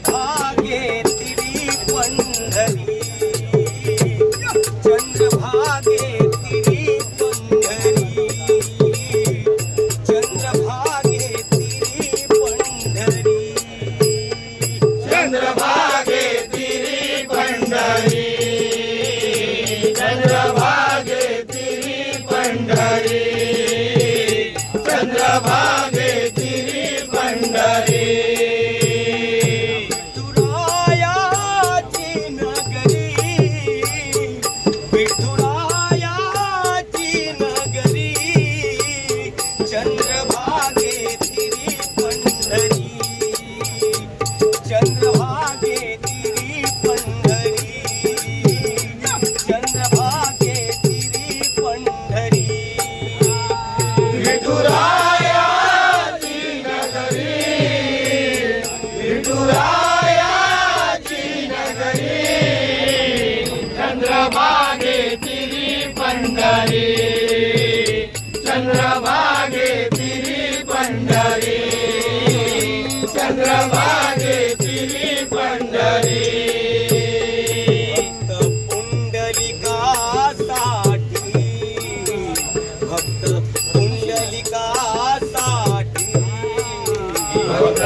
apart. Pandhari चंद्रभागे तिरी Pandhari चंद्रभागे तिरी Pandhari. पुंडलिकासाठी भक्त पुंडलिकासाठी भक्त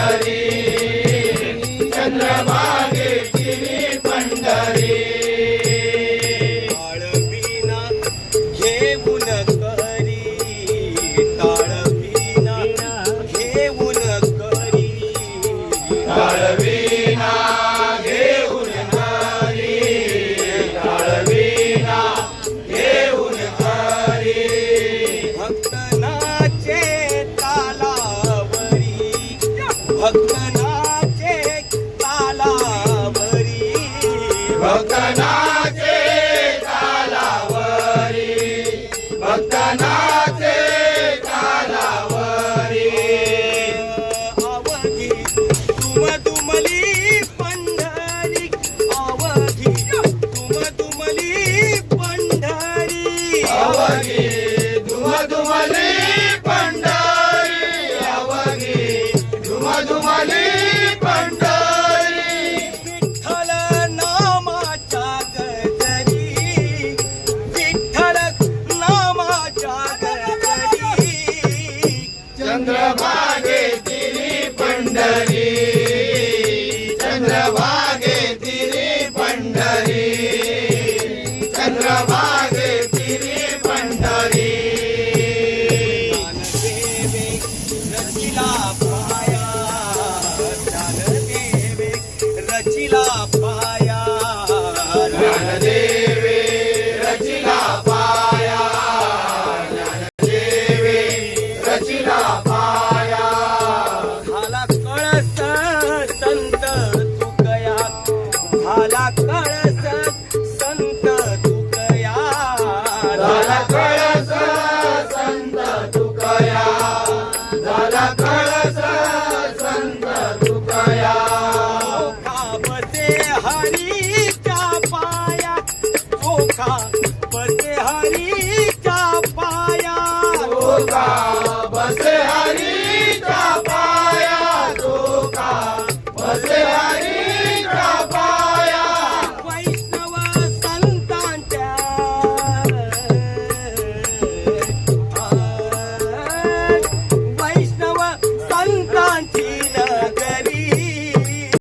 हरि चंद्रमा Pag